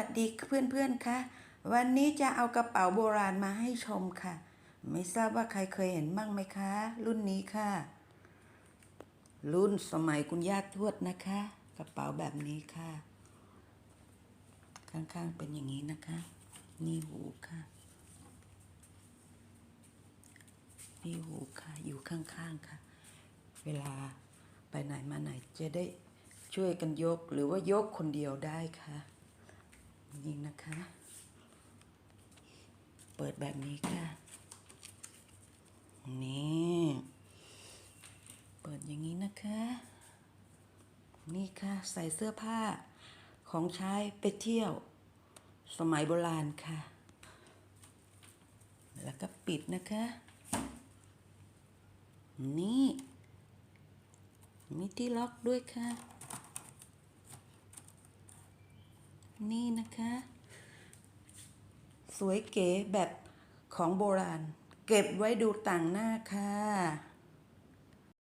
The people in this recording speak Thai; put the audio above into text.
วัสดีเพื่อนๆคะวันนี้จะเอากระเป๋าโบราณมาให้ชมค่ะ ไม่ทราบว่าใครเคยเห็นบ้างไหมคะ รุ่นนี้ค่ะ รุ่นสมัยคุณย่าทวดนะคะ กระเป๋าแบบนี้ค่ะ ข้างๆเป็นอย่างนี้นะคะ นี่หูค่ะ นี่หูค่ะ อยู่ข้างๆค่ะ เวลาไปไหนมาไหนจะได้ช่วยกันยกหรือว่ายกคนเดียวได้ค่ะ นะคะเปิดแบบนี้ค่ะ นี่ เปิดอย่างนี้นะคะ นี่ค่ะ ใส่เสื้อผ้าของใช้ไปเที่ยว สมัยโบราณค่ะ แล้วก็ปิดนะคะ นี่ มีที่ล็อกด้วยค่ะ นี่นะคะ สวยเก๋แบบของโบราณ เก็บไว้ดูต่างหน้าค่ะ